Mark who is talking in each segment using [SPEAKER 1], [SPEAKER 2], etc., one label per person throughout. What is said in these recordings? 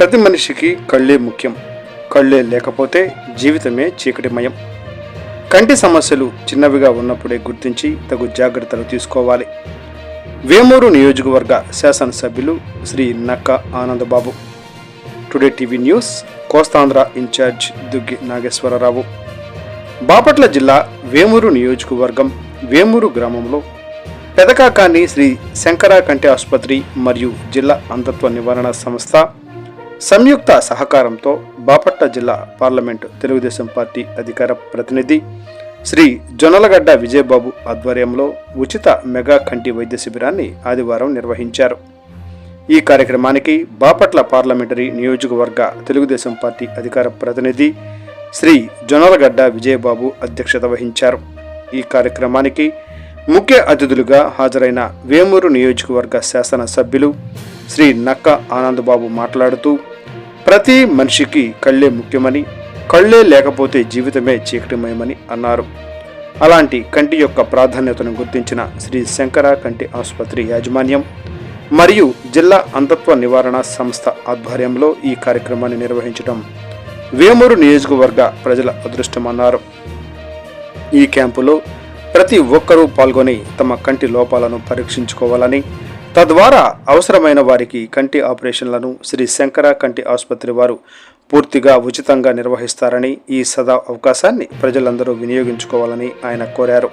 [SPEAKER 1] ప్రతి మనిషికి కళ్ళే ముఖ్యం. కళ్ళే లేకపోతే జీవితమే చీకటిమయం. కంటి సమస్యలు చిన్నవిగా ఉన్నప్పుడే గుర్తించి తగు జాగ్రత్తలు తీసుకోవాలి. వేమూరు నియోజకవర్గ శాసనసభ్యులు Shri Nakka Anandababu. Today TV news Kostandhra incharge Duggi Nageswararao. Bapatla జిల్లా వేమూరు నియోజకవర్గం వేమూరు గ్రామంలో పెదకాకాని శ్రీ శంకర కంటి ఆసుపత్రి మరియు జిల్లా అంధత్వ నివారణ సంస్థ సంయుక్త సహకారంతో బాపట్ల జిల్లా పార్లమెంటు తెలుగుదేశం పార్టీ అధికార ప్రతినిధి శ్రీ జొన్నలగడ్డ విజయబాబు ఆధ్వర్యంలో ఉచిత మెగా కంటి వైద్య శిబిరాన్ని ఆదివారం నిర్వహించారు. ఈ కార్యక్రమానికి బాపట్ల పార్లమెంటరీ నియోజకవర్గ తెలుగుదేశం పార్టీ అధికార ప్రతినిధి శ్రీ జొన్నలగడ్డ విజయబాబు అధ్యక్షత వహించారు. ఈ కార్యక్రమానికి ముఖ్య అతిథులుగా హాజరైన వేమూరు నియోజకవర్గ శాసన సభ్యులు శ్రీ నక్క ఆనందబాబు మాట్లాడుతూ ప్రతి మనిషికి కళ్ళే ముఖ్యమని కళ్ళే లేకపోతే జీవితమే చీకటిమయమని అన్నారు. అలాంటి కంటి యొక్క ప్రాధాన్యతను గుర్తించిన శ్రీ శంకర కంటి ఆసుపత్రి యాజమాన్యం మరియు జిల్లా అంధత్వ నివారణ సంస్థ ఆధ్వర్యంలో ఈ కార్యక్రమాన్ని నిర్వహించడం వేమూరు నియోజకవర్గ ప్రజల అదృష్టమన్నారు. ఈ క్యాంపులో ప్రతి ఒక్కరూ పాల్గొని తమ కంటి లోపాలను పరీక్షించుకోవాలని తద్వారా అవసరమైన వారికి కంటి ఆపరేషన్లను శ్రీ శంకర కంటి ఆసుపత్రి వారు పూర్తిగా ఉచితంగా నిర్వహిస్తారని ఈ సదా అవకాశాన్ని ప్రజలందరూ వినియోగించుకోవాలని ఆయన కోరారు.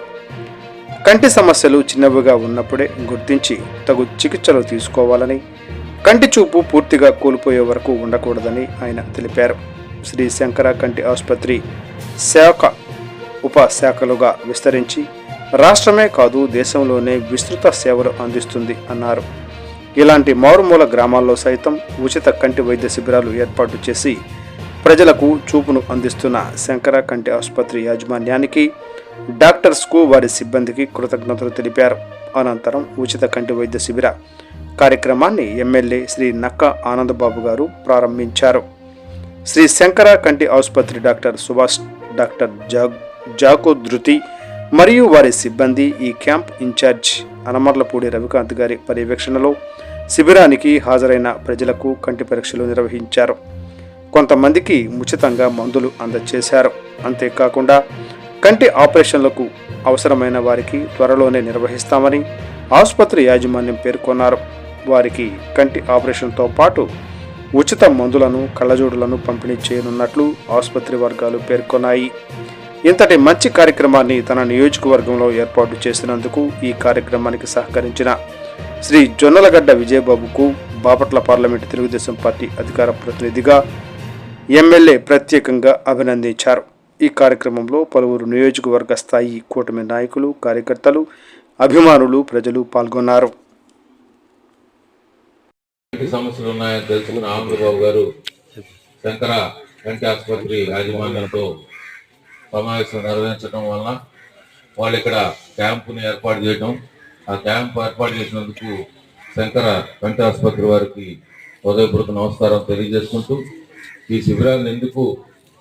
[SPEAKER 1] కంటి సమస్యలు చిన్నవిగా ఉన్నప్పుడే గుర్తించి తగు చికిత్సలు తీసుకోవాలని కంటి చూపు పూర్తిగా కోల్పోయే వరకు ఉండకూడదని ఆయన తెలిపారు. శ్రీ శంకర కంటి ఆసుపత్రి శాఖ ఉపశాఖలుగా విస్తరించి రాష్ట్రమే కాదు దేశంలోనే విస్తృత సేవలు అందిస్తుంది అన్నారు. ఇలాంటి మారుమూల గ్రామాల్లో సైతం ఉచిత కంటి వైద్య శిబిరాలు ఏర్పాటు చేసి ప్రజలకు చూపును అందిస్తున్న శంకర కంటి ఆసుపత్రి యాజమాన్యానికి డాక్టర్స్కు వారి సిబ్బందికి కృతజ్ఞతలు తెలిపారు. అనంతరం ఉచిత కంటి వైద్య శిబిర కార్యక్రమాన్ని ఎమ్మెల్యే శ్రీ నక్క ఆనందబాబు గారు ప్రారంభించారు. శ్రీ శంకర కంటి ఆసుపత్రి డాక్టర్ సుభాష్ డాక్టర్ జాగ్ జాకో ధృతి మరియు వారి సిబ్బంది ఈ క్యాంప్ ఇన్ఛార్జ్ అనమర్లపూడి రవికాంత్ గారి పర్యవేక్షణలో శిబిరానికి హాజరైన ప్రజలకు కంటి పరీక్షలు నిర్వహించారు. కొంతమందికి ఉచితంగా మందులు అందజేశారు. అంతేకాకుండా కంటి ఆపరేషన్లకు అవసరమైన వారికి త్వరలోనే నిర్వహిస్తామని ఆసుపత్రి యాజమాన్యం పేర్కొన్నారు. వారికి కంటి ఆపరేషన్తో పాటు ఉచిత మందులను కళ్ళజోడులను పంపిణీ చేయనున్నట్లు ఆసుపత్రి వర్గాలు పేర్కొన్నాయి. ఇంతటి మంచి కార్యక్రమాన్ని తన నియోజకవర్గంలో ఏర్పాటు చేసినందుకు ఈ కార్యక్రమానికి సహకరించిన శ్రీ జొన్నలగడ్డ విజయబాబుకు బాపట్ల పార్లమెంటు తెలుగుదేశం పార్టీ అధికార ప్రతినిధిగా ఎమ్మెల్యే ప్రత్యేకంగా అభినందించారు. ఈ కార్యక్రమంలో పలువురు నియోజకవర్గ స్థాయి కూటమి నాయకులు కార్యకర్తలు అభిమానులు ప్రజలు పాల్గొన్నారు.
[SPEAKER 2] సమస్యలు ఉన్నాయని తెలుసుకుని ఆనందబాబు గారు శంకర కంటి ఆసుపత్రి యాజమాన్యంతో సమావేశం నిర్వహించడం వలన వాళ్ళు ఇక్కడ క్యాంపుని ఏర్పాటు చేయడం. ఆ క్యాంప్ ఏర్పాటు చేసినందుకు శంకర కంటి ఆసుపత్రి వారికి హృదయపూర్వక నమస్కారం తెలియజేసుకుంటూ ఈ శిబిరాన్ని ఎందుకు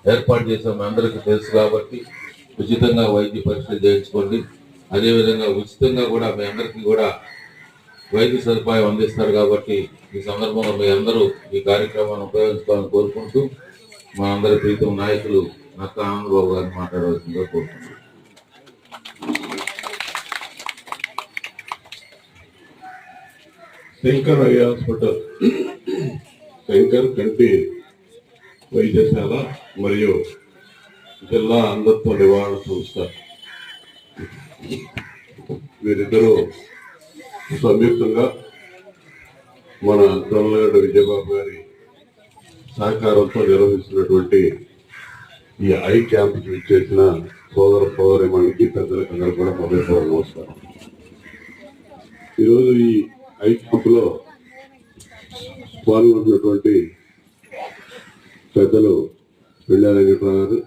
[SPEAKER 2] ఏర్పాటు చేసాము అందరికీ తెలుసు కాబట్టి ఉచితంగా వైద్య పరీక్షలు చేయించుకోండి. అదేవిధంగా ఉచితంగా కూడా మీ అందరికీ కూడా వైద్య సదుపాయం అందిస్తారు కాబట్టి ఈ సందర్భంలో మీ అందరూ ఈ కార్యక్రమాన్ని ఉపయోగించుకోవాలని కోరుకుంటూ మా అందరి ప్రీతం నాయకులు నక్క బాబు గారిని మాట్లాడవలసిందిగా కోరుతున్నాను.
[SPEAKER 3] Shankar eye hospital. శంకర్ కంటి వైద్యశాల మరియు జిల్లా అంధత్వ నివారణ సంస్థ. వీరిద్దరూ సంయుక్తంగా మన దొరలగడ్డ విజయబాబు గారి సహకారంతో నిర్వహిస్తున్నటువంటి ఈ ఐ క్యాంప్కి విచ్చేసిన సోదర సోదరిమణికి పెద్దలకు అందరూ కూడా మొదటి నమస్కారం. ఈరోజు ఈ ఐ క్యాంపులో పాల్గొంటున్నటువంటి పెద్దలు పెళ్ళా వెంకటరావు గారు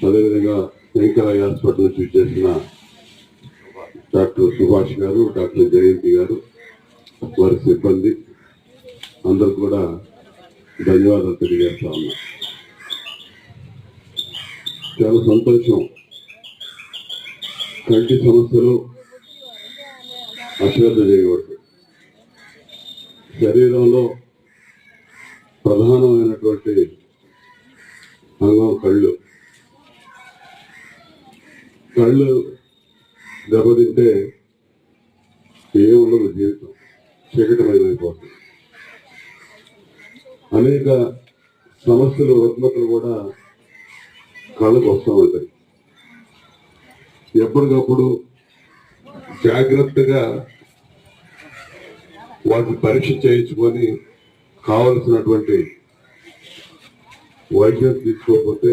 [SPEAKER 3] అదేవిధంగా వెంకయ్య హాస్పిటల్ నుంచి చేసిన డాక్టర్ సుభాష్ గారు డాక్టర్ జయంతి గారు వారి సిబ్బంది అందరు కూడా ధన్యవాదాలు తెలియజేస్తా ఉన్నారు చాలా సంతోషం. కంటి సమస్యలు అశ్రద్ధ చేయకూడదు శరీరంలో ప్రధానమైనటువంటి అంగం కళ్ళు. కళ్ళు దెబ్బతింటే ఏముండదు జీవితం. చీకటమైపోతుంది అనేక సమస్యలు రుగ్మతలు కూడా కళ్ళకు వస్తూ ఉంటాయి. ఎప్పటికప్పుడు జాగ్రత్తగా వాటిని పరీక్ష చేయించుకొని కావలసినటువంటి వైద్యం తీసుకోకపోతే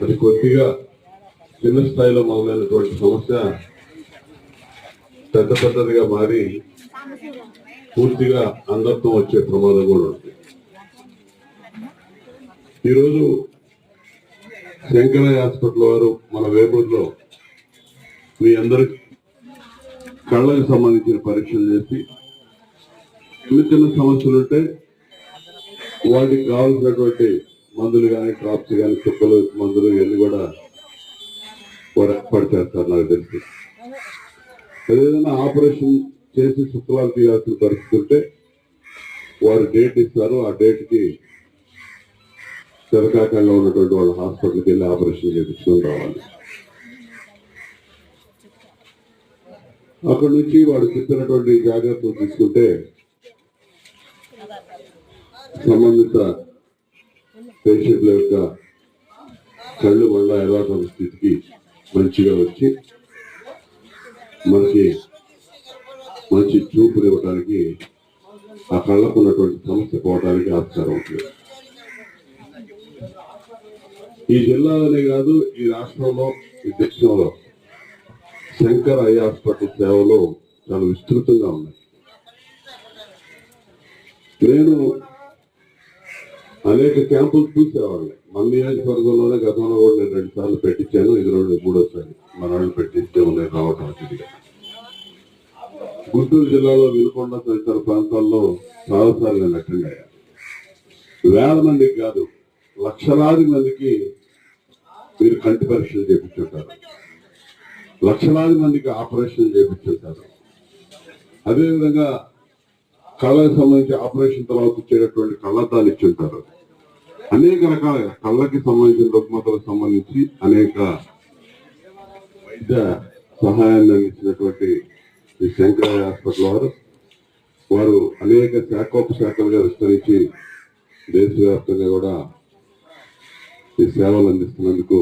[SPEAKER 3] అది కొద్దిగా చిన్న స్థాయిలో మొదలైనటువంటి సమస్య పెద్ద పెద్దదిగా మారి పూర్తిగా అందరితో వచ్చే ప్రమాదం కూడా ఉంటుంది ఈరోజు శంకరయ్య హాస్పిటల్ వారు మన వేపూరులో మీ అందరి కళ్ళకు సంబంధించిన పరీక్షలు చేసి చిన్న చిన్న సమస్యలు ఉంటే వాటికి కావాల్సినటువంటి మందులు కానీ డ్రాప్స్ కానీ చుక్కలు మందులు ఇవన్నీ కూడా పడ- పడిచేస్తారు నాకు తెలిసి. ఏదైనా ఆపరేషన్ చేసి శుక్లాలు తీయాల్సిన పరిస్థితి ఉంటే వారు డేట్ ఇస్తారు. ఆ డేట్కి చిరకాకంలో ఉన్నటువంటి వాళ్ళ హాస్పిటల్కి వెళ్ళి ఆపరేషన్ చేయించుకొని రావాలి. అక్కడి నుంచి వాడు చెప్పినటువంటి జాగ్రత్తలు తీసుకుంటే సంబంధిత పేషెంట్ల యొక్క కళ్ళు మళ్ళా యథాతథ స్థితికి మంచిగా వచ్చి మనకి మంచి చూపునివ్వడానికి ఆ కళ్ళకు ఉన్నటువంటి సమస్య పోవడానికి ఆస్కారం ఉంటుంది. ఈ జిల్లాలోనే కాదు ఈ రాష్ట్రంలో ఈ దేశంలో శంకర్ ఐ హాస్పిటల్ సేవలు చాలా విస్తృతంగా ఉన్నాయి. నేను అనేక క్యాంపులు చూసేవాడిని. మన నియోజకవర్గంలోనే గతంలో కూడా నేను రెండు సార్లు పెట్టించాను ఇది రెండు మూడోసారి మన వాళ్ళు పెట్టిస్తే నేను రావటం అతిథిగా. గుంటూరు జిల్లాలో వినుకొండ తదితర ప్రాంతాల్లో చాలాసార్లు నేను అటెండ్ అయ్యాను. వేల మందికి కాదు లక్షలాది మందికి మీరు కంటి పరీక్షలు చేపించుంటారు లక్షలాది మందికి ఆపరేషన్ చేపించుంటారు అదేవిధంగా కళ్ళకి సంబంధించి ఆపరేషన్ తర్వాత వచ్చేటటువంటి కళ్ళద్దాలు ఇచ్చుంటారు. అనేక రకాల కళ్ళకి సంబంధించిన రుగ్మతలకు సంబంధించి అనేక వైద్య సహాయాన్ని అందించినటువంటి ఈ శంకరాయ హాస్పిటల్ వారు. వారు అనేక శాఖోపశాఖలుగా విస్తరించి దేశవ్యాప్తంగా కూడా ఈ సేవలు అందిస్తున్నందుకు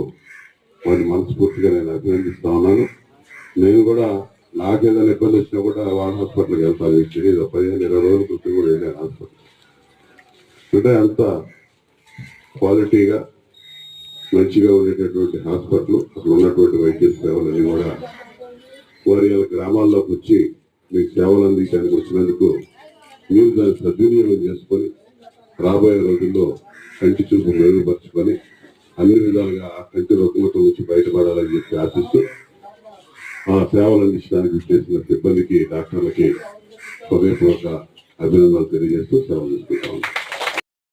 [SPEAKER 3] వారిని మనస్ఫూర్తిగా నేను అభినందిస్తా ఉన్నాను. నేను కూడా నాకు ఏదైనా ఇబ్బంది వచ్చినా కూడా వాళ్ళ హాస్పిటల్కి వెళ్తాను. ఈ తెలియదు పదిహేను ఇరవై రోజుల క్రితం కూడా వెళ్ళాను హాస్పిటల్ అంటే అంత క్వాలిటీగా మంచిగా ఉండేటటువంటి హాస్పిటల్ అక్కడ ఉన్నటువంటి వైద్య సేవలన్నీ కూడా వారి గ్రామాల్లోకి వచ్చి మీకు సేవలు అందించడానికి వచ్చినందుకు మీరు దాన్ని సద్వినియోగం చేసుకొని రాబోయే రోజుల్లో కంటి చూపు మెరుగుపరచుకొని అన్ని విధాలుగా ప్రతి కంటి రుగ్మత నుంచి బయటపడాలని చెప్పి ఆశిస్తూ ఆ సేవలు అందించడానికి చేసిన సిబ్బందికి డాక్టర్లకి హృదయపూర్వక అభినందనలు తెలియజేస్తూ సేవలు తీసుకుంటాము